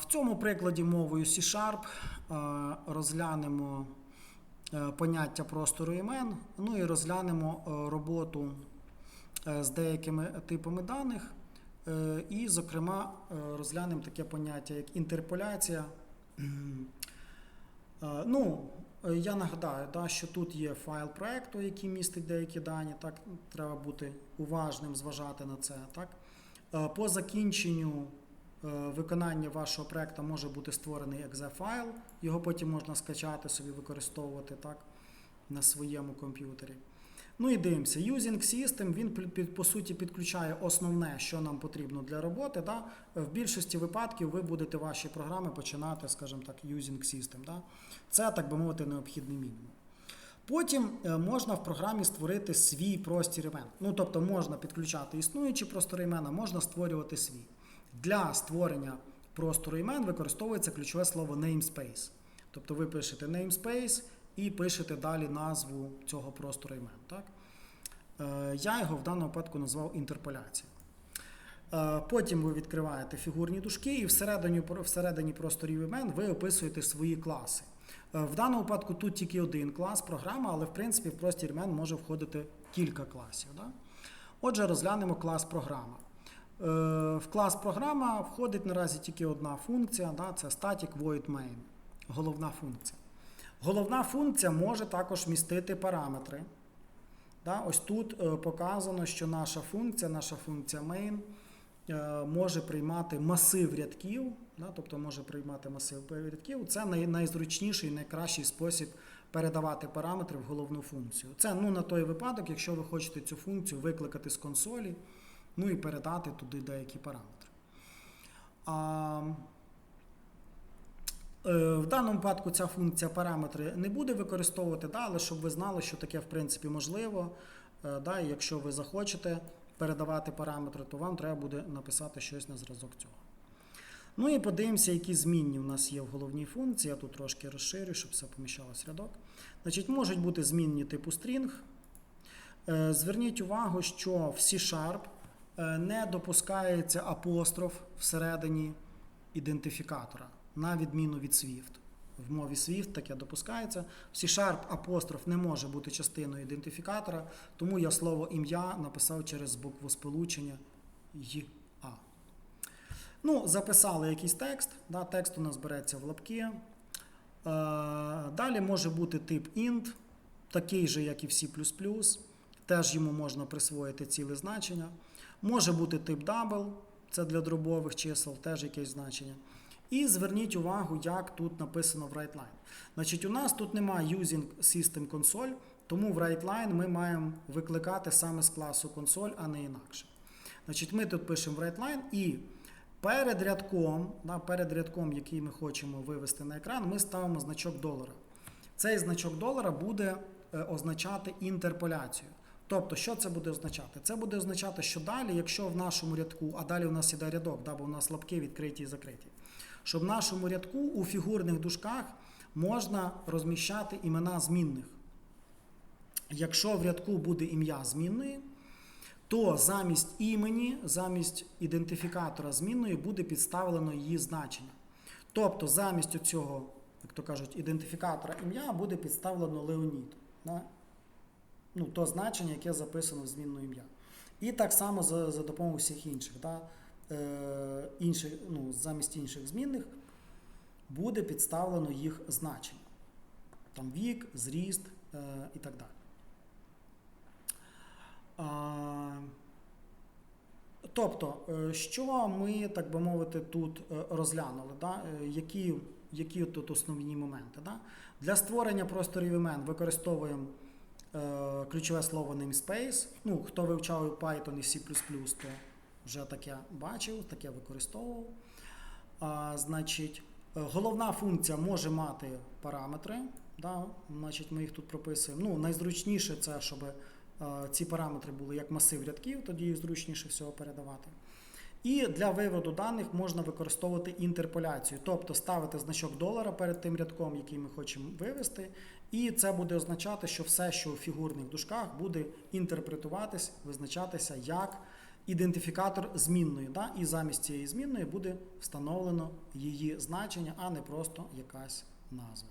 В цьому прикладі мовою C-Sharp е, розглянемо е, поняття простору імен, ну і розглянемо е, роботу з деякими типами даних. І, зокрема, розглянемо таке поняття, як інтерполяція. Ну, я нагадаю, да, що тут є файл проекту, який містить деякі дані. Так, треба бути уважним, зважати на це. Так. По закінченню виконання вашого проекту може бути створений exe файл, його потім можна скачати собі, використовувати так, на своєму комп'ютері. Ну і дивимося, Using System, він по суті підключає основне, що нам потрібно для роботи. Да? В більшості випадків ви будете ваші програми починати, скажімо так, Using System. Да? Це, так би мовити, необхідний мінімум. Потім е, можна в програмі створити свій простір імен. Ну, тобто можна підключати існуючі простори імен, а можна створювати свій. Для створення простору імен використовується ключове слово namespace. Тобто ви пишете namespace і пишете далі назву цього простору імен. Так? Е, Я його в даному випадку назвав інтерполяція. Е, Потім ви відкриваєте фігурні дужки і всередині, всередині просторів імен ви описуєте свої класи. Е, В даному випадку тут тільки один клас, програма, але в принципі в простір імен може входити кілька класів. Да? Отже, розглянемо клас програма. Е, В клас програма входить наразі тільки одна функція, да? це static void main, головна функція. Головна функція може також містити параметри. Да? Ось тут е, показано, що наша функція, наша функція main е, може приймати масив рядків, да? тобто може приймати масив рядків. Це най- найзручніший, найкращий спосіб передавати параметри в головну функцію. Це ну, на той випадок, якщо ви хочете цю функцію викликати з консолі, ну і передати туди деякі параметри. А, Е, В даному випадку ця функція параметри не буде використовувати, да, але щоб ви знали, що таке в принципі можливо. Е, Да, і якщо ви захочете передавати параметри, то вам треба буде написати щось на зразок цього. Ну і подивимося, які змінні у нас є в головній функції. Я тут трошки розширю, щоб все поміщалось в рядок. Значить, можуть бути змінні типу string. Е, Зверніть увагу, що в C-Sharp не допускається апостроф всередині ідентифікатора, на відміну від Swift. В мові Swift таке допускається. В C-Sharp апостроф не може бути частиною ідентифікатора, тому я слово ім'я написав через букву сполучення й. Ну, записали якийсь текст. Да, текст у нас береться в лапки. Е, Далі може бути тип int, такий же, як і в C++. Теж йому можна присвоїти ціле значення. Може бути тип double, це для дробових чисел, теж якесь значення. І зверніть увагу, як тут написано в WriteLine. Значить, у нас тут немає using system console, тому в WriteLine ми маємо викликати саме з класу console, а не інакше. Значить, ми тут пишемо WriteLine і перед рядком, да, перед рядком, який ми хочемо вивести на екран, ми ставимо значок долара. Цей значок долара буде е, означати інтерполяцію. Тобто, що це буде означати? Це буде означати, що далі, якщо в нашому рядку, а далі у нас іде рядок, да, бо у нас лапки відкриті і закриті, що в нашому рядку у фігурних дужках можна розміщати імена змінних. Якщо в рядку буде ім'я змінної, то замість імені, замість ідентифікатора змінної буде підставлено її значення. Тобто замість цього, як то кажуть, ідентифікатора ім'я буде підставлено Леонід. Да? Ну, то значення, яке записано в змінну ім'я. І так само за, за допомогою всіх інших. Да? Е, інших ну, замість інших змінних буде підставлено їх значення. Там вік, зріст е, і так далі. Тобто, е, що ми, так би мовити, тут е, розглянули, да? Е, які, які тут основні моменти? Да? Для створення просторів імен використовуємо ключове слово namespace. Ну, хто вивчав Python і C++, то вже таке бачив, таке використовував. А, значить, е, головна функція може мати параметри. Да? Значить, ми їх тут прописуємо. Ну, найзручніше це, щоб е, ці параметри були як масив рядків, тоді зручніше всього передавати. І для виводу даних можна використовувати інтерполяцію, тобто ставити значок долара перед тим рядком, який ми хочемо вивести, і це буде означати, що все, що у фігурних дужках, буде інтерпретуватись, визначатися як ідентифікатор змінної. Да? І замість цієї змінної буде встановлено її значення, а не просто якась назва.